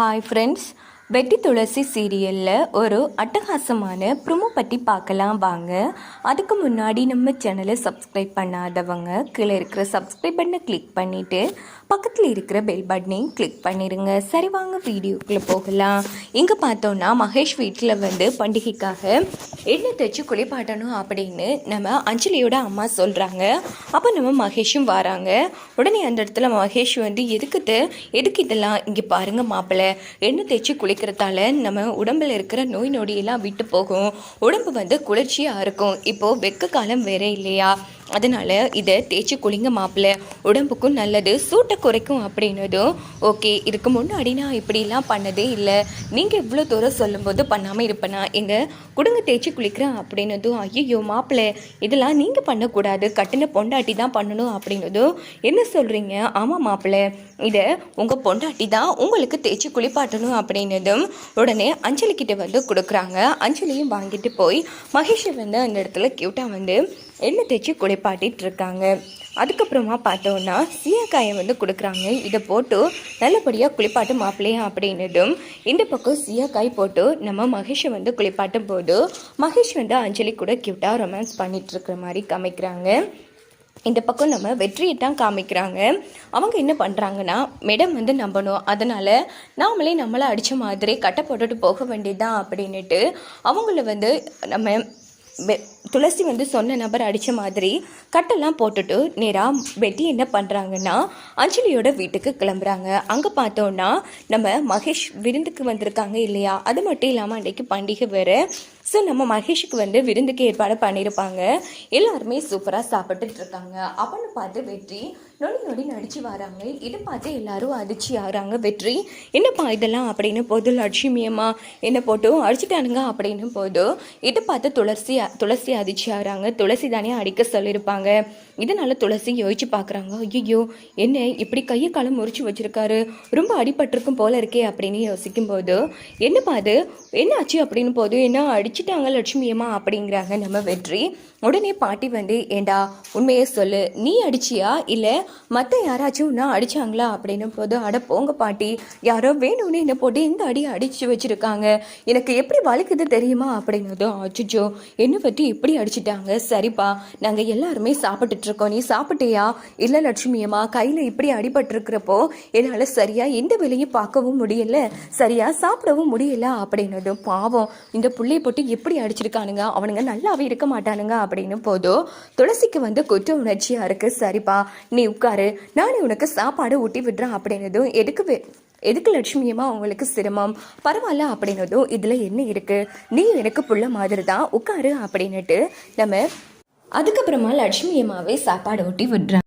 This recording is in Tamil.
Hi friends, வெட்டி துளசி சீரியலில் ஒரு அட்டகாசமான ப்ரொமோ பற்றி பார்க்கலாம் வாங்க. அதுக்கு முன்னாடி நம்ம சேனலை சப்ஸ்கிரைப் பண்ணாதவங்க கீழே இருக்கிற சப்ஸ்கிரைப் பட்டனை கிளிக் பண்ணிவிட்டு பக்கத்தில் இருக்கிற பெல் பட்டனையும் கிளிக் பண்ணிடுங்க சரி வாங்க வீடியோக்குள்ளே போகலாம். இங்கே பார்த்தோன்னா மகேஷ் வீட்டில் வந்து பண்டிகைக்காக எண்ணெய் தேய்ச்சி குளிப்பாட்டணும் அப்படின்னு நம்ம அஞ்சலியோட அம்மா சொல்கிறாங்க அப்போ நம்ம மகேஷும் வராங்க. உடனே அந்த இடத்துல மகேஷ் வந்து எதுக்குது எதுக்கு இதெல்லாம் இங்கே பாருங்கள் மாப்பிள்ளை எண்ணெய் தேய்ச்சி இருக்கிறதால நம்ம உடம்புல இருக்கிற நோய் நொடியெல்லாம் விட்டு போகும். உடம்பு வந்து குளிர்ச்சியாக இருக்கும். இப்போது வெக்க காலம் வேற இல்லையா? அதனால் இதை தேய்ச்சி குளிங்க மாப்பிள்ளை உடம்புக்கும் நல்லது சூட்டை குறைக்கும் அப்படின்னதும் ஓகே இதுக்கு முன்னாடி நான் இப்படிலாம் பண்ணதே இல்லை. நீங்கள் இவ்வளோ தூரம் சொல்லும்போது பண்ணாமல் இருப்பேனா? எங்கள் குடுங்க தேய்ச்சி குளிக்கிறேன் அப்படின்னதும் ஐயோ மாப்பிள்ளை இதெல்லாம் நீங்கள் பண்ணக்கூடாது. கட்டின பொண்டாட்டி தான் பண்ணணும் அப்படின்னதும் என்ன சொல்கிறீங்க ஆமாம் மாப்பிள்ளை இதை உங்கள் பொண்டாட்டி தான் உங்களுக்கு தேய்ச்சி குளிப்பாட்டணும் அப்படின்னதும் உடனே அஞ்சலிக்கிட்ட வந்து கொடுக்குறாங்க. அஞ்சலியும் வாங்கிட்டு போய் மகேஷை வந்து அந்த இடத்துல க்யூட்டாக வந்து எண்ணெய் தேய்ச்சி குளிப்பாட்டிட்டு இருக்காங்க அதுக்கப்புறமா பார்த்தோன்னா சீயக்காயை வந்து கொடுக்குறாங்க. இதை போட்டு நல்லபடியாக குளிப்பாட்டு மாப்பிள்ளையா அப்படின்னதும் இந்த பக்கம் சீயக்காய் போட்டு நம்ம மகேஷை வந்து குளிப்பாட்டும் போது மகேஷ் வந்து அஞ்சலி கூட க்யூட்டாக ரொமான்ஸ் பண்ணிட்டு இருக்கிற மாதிரி காமிக்கிறாங்க. இந்த பக்கம் நம்ம வெற்றியை தான் காமிக்கிறாங்க. அவங்க என்ன பண்ணுறாங்கன்னா மேடம் வந்து நம்பணும். அதனால் நாமளே நம்மளை அடித்த மாதிரி கட்டை போட்டுட்டு போக வேண்டியதுதான் அப்படின்னுட்டு அவங்கள வந்து நம்ம துளசி வந்து சொன்ன நபர் அடித்த மாதிரி கட்டெல்லாம் போட்டுட்டு நேராக வெட்டி என்ன பண்ணுறாங்கன்னா அஞ்சலியோட வீட்டுக்கு கிளம்புறாங்க. அங்கே பார்த்தோன்னா நம்ம மகேஷ் விருந்துக்கு வந்திருக்காங்க இல்லையா? அது மட்டும் இல்லாமல் அன்றைக்கு பண்டிகை வேறு. ஸோ நம்ம மகேஷுக்கு வந்து விருந்துக்கு ஏற்பாடு பண்ணியிருப்பாங்க. எல்லாருமே சூப்பராக சாப்பிட்டுட்டு இருக்காங்க. அவனை பார்த்து வெற்றி நொடி நொடி நடிச்சு வராங்க. இதை பார்த்து எல்லாரும் அடிச்சு ஆகிறாங்க வெற்றி. என்னப்பா இதெல்லாம் அப்படின்னு போது லட்சுமியம்மா என்ன போட்டு அடிச்சிட்டானுங்க அப்படின்னு போது இதை பார்த்து துளசி துளசி அடிச்சு ஆகிறாங்க. துளசி தானே அடிக்க சொல்லியிருப்பாங்க. இதனால துளசி யோசிச்சு பார்க்குறாங்க ஐயோ என்ன இப்படி கையை காலம் முறிச்சு வச்சிருக்காரு? ரொம்ப அடிபட்டிருக்கும் போல இருக்கே அப்படின்னு யோசிக்கும் போது என்னப்பா அது என்ன ஆச்சு? அப்படின்னு போது என்ன அடி அடிச்சிட்டாங்க லட்சுமியம்மா அப்படிங்கிறாங்க நம்ம வெற்றி. உடனே பாட்டி வந்து ஏண்டா உண்மையை சொல்லு. நீ அடிச்சியா? இல்லை மற்ற யாராச்சும் நான் அடிச்சாங்களா? அப்படின்னு போது அட போங்க பாட்டி. யாரோ வேணும்னு என்ன போட்டு இந்த அடி அடிச்சு வச்சிருக்காங்க. எனக்கு எப்படி வலிக்குது தெரியுமா? அப்படின்னதும் அச்சுச்சோ என்ன பற்றி இப்படி அடிச்சிட்டாங்க. சரிப்பா நாங்கள் எல்லாருமே சாப்பிட்டுட்டு இருக்கோம். நீ சாப்பிட்டியா? இல்லை லட்சுமியம்மா கையில் இப்படி அடிபட்டிருக்கிறப்போ என்னால் சரியாக எந்த வேலையும் பார்க்கவும் முடியல. சரியாக சாப்பிடவும் முடியல. அப்படின்னதும் பாவம் இந்த புள்ளை போட்டு எப்படி அடிச்சிருக்கானுங்க? அவனுங்க நல்லாவே இருக்க மாட்டானுங்க அப்படின்னு போதும் துளசிக்கு வந்து குற்ற உணர்ச்சியா இருக்கு. சரிப்பா நீ உட்காரு. நானே உனக்கு சாப்பாடு ஊட்டி விடுறேன் அப்படின்னதும் எதுக்கு எதுக்கு லட்சுமியம்மா உங்களுக்கு சிரமம்? பரவாயில்ல அப்படின்னதும் இதில் என்ன இருக்கு? நீ எனக்கு புள்ள மாதிரி தான் உட்காரு அப்படின்னுட்டு நம்ம அதுக்கப்புறமா லட்சுமியம்மாவே சாப்பாடு ஊட்டி விடுறாங்க.